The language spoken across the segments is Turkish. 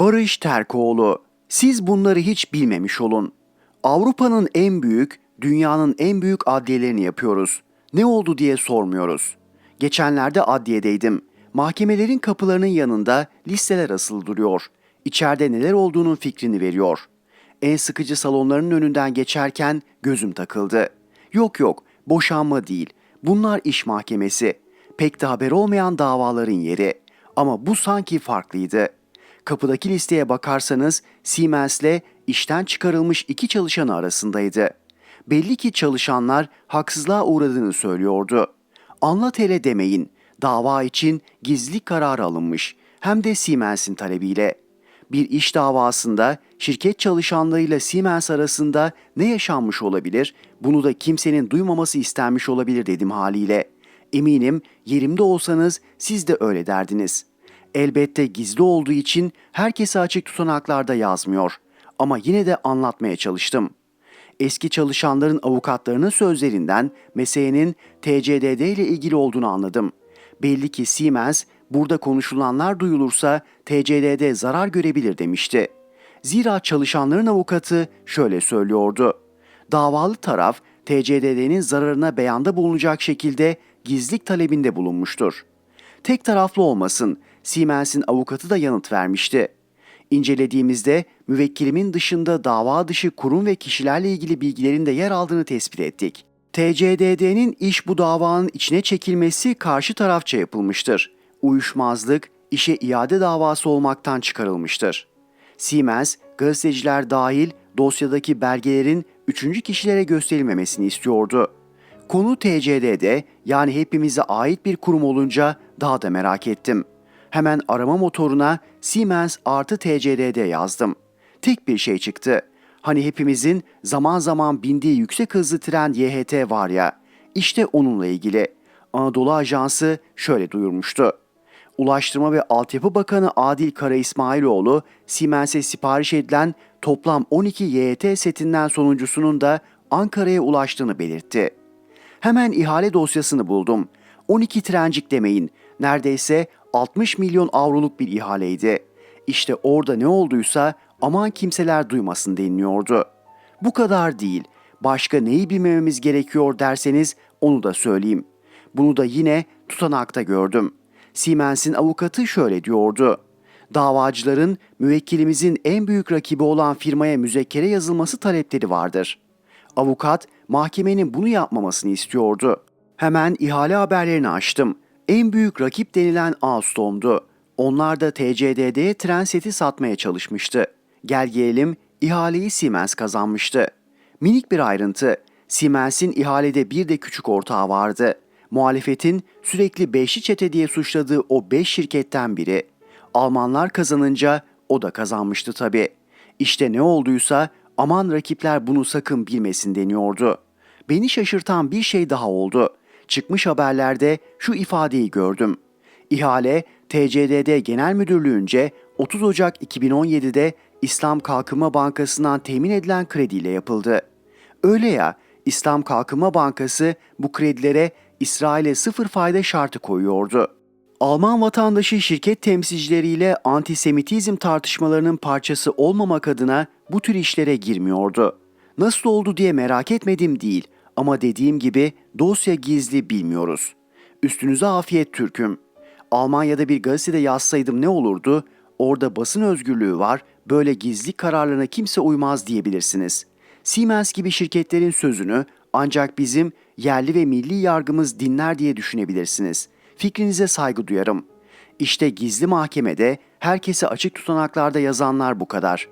Barış Terkoğlu, siz bunları hiç bilmemiş olun. Avrupa'nın en büyük, dünyanın en büyük adliyelerini yapıyoruz. Ne oldu diye sormuyoruz. Geçenlerde adliyedeydim. Mahkemelerin kapılarının yanında listeler asılı duruyor. İçeride neler olduğunun fikrini veriyor. En sıkıcı salonların önünden geçerken gözüm takıldı. Yok yok, boşanma değil. Bunlar iş mahkemesi. Pek de haber olmayan davaların yeri. Ama bu sanki farklıydı. Kapıdaki listeye bakarsanız Siemens'le işten çıkarılmış iki çalışanı arasındaydı. Belli ki çalışanlar haksızlığa uğradığını söylüyordu. Anlat hele demeyin. Dava için gizlilik kararı alınmış. Hem de Siemens'in talebiyle. Bir iş davasında şirket çalışanlarıyla Siemens arasında ne yaşanmış olabilir? Bunu da kimsenin duymaması istenmiş olabilir dedim haliyle. Eminim yerimde olsanız siz de öyle derdiniz. Elbette gizli olduğu için herkese açık tutanaklarda yazmıyor. Ama yine de anlatmaya çalıştım. Eski çalışanların avukatlarının sözlerinden meselenin TCDD ile ilgili olduğunu anladım. Belli ki Siemens burada konuşulanlar duyulursa TCDD zarar görebilir demişti. Zira çalışanların avukatı şöyle söylüyordu. Davalı taraf TCDD'nin zararına beyanda bulunacak şekilde gizlilik talebinde bulunmuştur. Tek taraflı olmasın, Siemens'in avukatı da yanıt vermişti. İncelediğimizde müvekkilimin dışında dava dışı kurum ve kişilerle ilgili bilgilerin de yer aldığını tespit ettik. TCDD'nin iş bu davanın içine çekilmesi karşı tarafça yapılmıştır. Uyuşmazlık işe iade davası olmaktan çıkarılmıştır. Siemens, gazeteciler dahil dosyadaki belgelerin üçüncü kişilere gösterilmemesini istiyordu. Konu TCD'de yani hepimize ait bir kurum olunca daha da merak ettim. Hemen arama motoruna Siemens artı TCDD yazdım. Tek bir şey çıktı. Hani hepimizin zaman zaman bindiği yüksek hızlı tren YHT var ya, işte onunla ilgili. Anadolu Ajansı şöyle duyurmuştu. Ulaştırma ve Altyapı Bakanı Adil Kara İsmailoğlu, Siemens'e sipariş edilen toplam 12 YHT setinden sonuncusunun da Ankara'ya ulaştığını belirtti. Hemen ihale dosyasını buldum. 12 trencik demeyin. Neredeyse 60 milyon avroluk bir ihaleydi. İşte orada ne olduysa aman kimseler duymasın deniliyordu. Bu kadar değil. Başka neyi bilmememiz gerekiyor derseniz onu da söyleyeyim. Bunu da yine tutanakta gördüm. Siemens'in avukatı şöyle diyordu. Davacıların müvekkilimizin en büyük rakibi olan firmaya müzekkere yazılması talepleri vardır. Avukat mahkemenin bunu yapmamasını istiyordu. Hemen ihale haberlerini açtım. En büyük rakip denilen Alstom'du. Onlar da TCDD'ye tren seti satmaya çalışmıştı. Gel gelelim ihaleyi Siemens kazanmıştı. Minik bir ayrıntı. Siemens'in ihalede bir de küçük ortağı vardı. Muhalefetin sürekli beşli çete diye suçladığı o beş şirketten biri. Almanlar kazanınca o da kazanmıştı tabii. İşte ne olduysa aman rakipler bunu sakın bilmesin deniyordu. Beni şaşırtan bir şey daha oldu. Çıkmış haberlerde şu ifadeyi gördüm. İhale TCDD Genel Müdürlüğü'nce 30 Ocak 2017'de İslam Kalkınma Bankası'ndan temin edilen krediyle yapıldı. Öyle ya, İslam Kalkınma Bankası bu kredilere İsrail'e sıfır fayda şartı koyuyordu. Alman vatandaşı şirket temsilcileriyle antisemitizm tartışmalarının parçası olmamak adına bu tür işlere girmiyordu. Nasıl oldu diye merak etmedim değil ama dediğim gibi dosya gizli bilmiyoruz. Üstünüze afiyet Türk'üm. Almanya'da bir gazetede yazsaydım ne olurdu? Orada basın özgürlüğü var, böyle gizli kararlarına kimse uymaz diyebilirsiniz. Siemens gibi şirketlerin sözünü ancak bizim yerli ve milli yargımız dinler diye düşünebilirsiniz. Fikrinize saygı duyarım. İşte gizli mahkemede herkese açık tutanaklarda yazanlar bu kadar.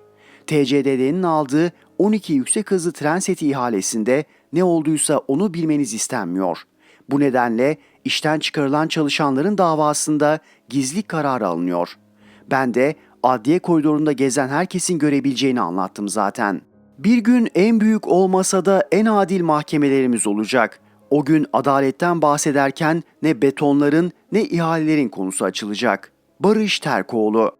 TCDD'nin aldığı 12 yüksek hızlı tren seti ihalesinde ne olduysa onu bilmeniz istenmiyor. Bu nedenle işten çıkarılan çalışanların davasında gizli karar alınıyor. Ben de adliye koridorunda gezen herkesin görebileceğini anlattım zaten. Bir gün en büyük olmasa da en adil mahkemelerimiz olacak. O gün adaletten bahsederken ne betonların ne ihalelerin konusu açılacak. Barış Terkoğlu